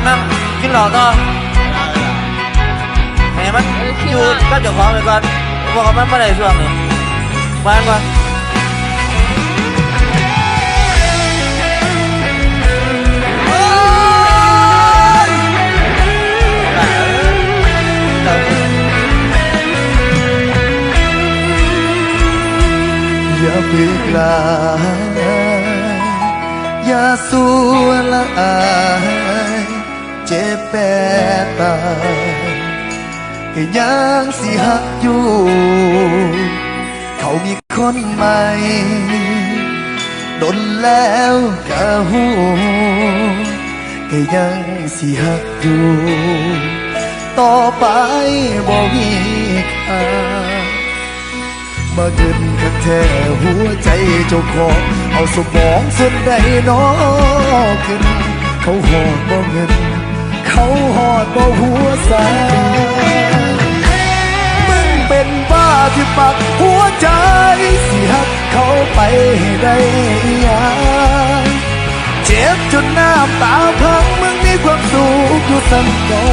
อนนั่งกินเหล้าต่อให้มันอยู่ก็เจ้าของไปก่อนบอกว่ามันไม่ได้ช่วงนี้บ้านก่อนอย่าเบิกลายอย่าสู้ละอายเจ็บ แปดตายก็ยังสิหักอยู่ เขามีคนใหม่ดนแล้วก็หูก็ยังสิหักอยู่ ต่อไปบ่มีค่ามาเกินคักแท้หัวใจเจ้าของ เอาสมองส่วนใดน้อขึ้น เขาหอดบ่เงิน เขาหอดบ่หัวสามึงเป็นบ้าที่ปักหัวใจสิหักเขาไปให้ได้ยังเจ็บจนน้ำตาพังมึงมีความสุขอยู่สั่นก่อ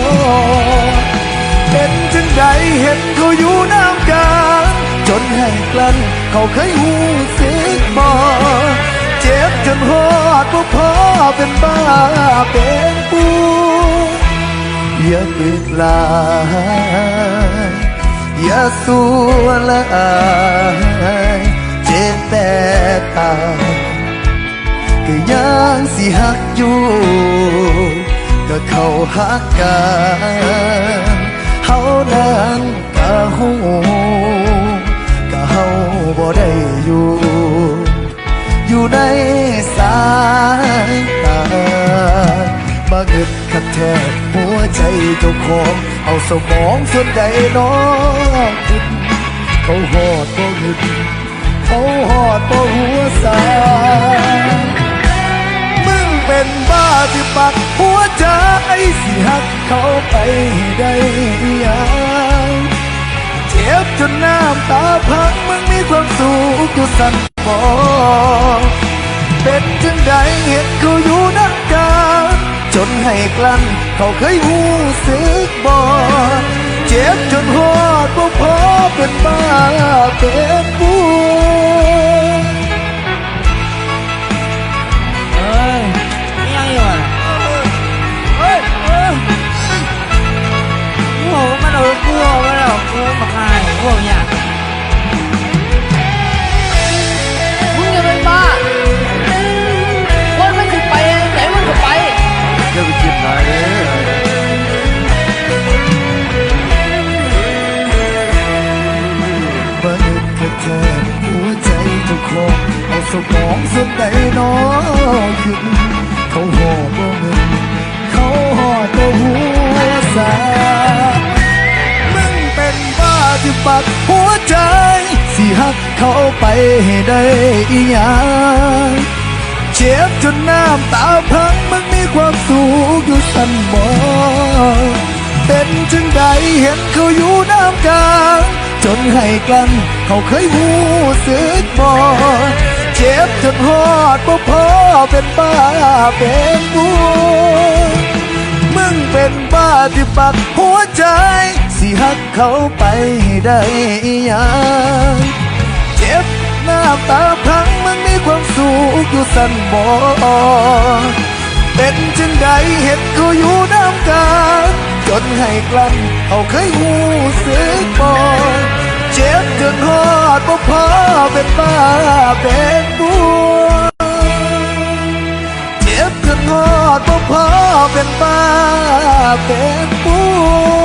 เป็นจังใดเห็นเขาอยู่น้ำกันจนให้กลั้นเขาเคยหูสึกบ่เจ็บจนหอดบ่พอเป็นบ้าเป็น ปูอย่าเกลายอย่าสู้ละอายเจ็บแต่ตายก็ยังสิหักอยู่ก็เขาหักกันเฮานั้นก็หูก็เฮาบ่ได้อยู่ อยู่ในสายตามาเกิดขัดแทก วใจเจ้าของ เอาสมองส่วนใดน้อคิดเขาหอดบ่หึดเขาหอดบ่หัวสามึงเป็นบ้าที่ปักหัวใจสิหักเขาไปได้ยังเจ็บจนน้ำตาพังมึงมีความสุขอยู่สั่น ให้กลั้น เขาเคยหูสึกบ่เจ็บจนหอดบ่พอเป็นบ้าเป็นปู สมองส่วนใดน้อขึ้นเขาห่อบ่เงินเขาห่อดบ่หัวสามึงเป็นบ้าที่ปักหัวใจ สิหักเขาไปให้ได้อีหยังเจ็บจนน้ำตาพังมันมีความสุขอยู่สั่นบ่เป็นจังใดเห็นเขาอยู่น้ำกลางจนให้กลั้นเขาเคยหูสึกบ่ เจ็บจนหอดบ่พอเป็นบ้าเป็นบัวมึงเป็นบ้าที่ปักหัวใจ สิหักเขาไปให้ได้ยังเจ็บหน้ำตาพังมันมีความสุขอยู่สั่นบ่เป็นจังใดเห็นเขาอยู่น้ำกันจนให้กลั้นเขาเคยหูสึกบ่เจ็บจนหอ ดบ่พอเป็นบ้าเป็นบัวเจ็บจนหอดบ่พอเป็นบ้าเป็นบัว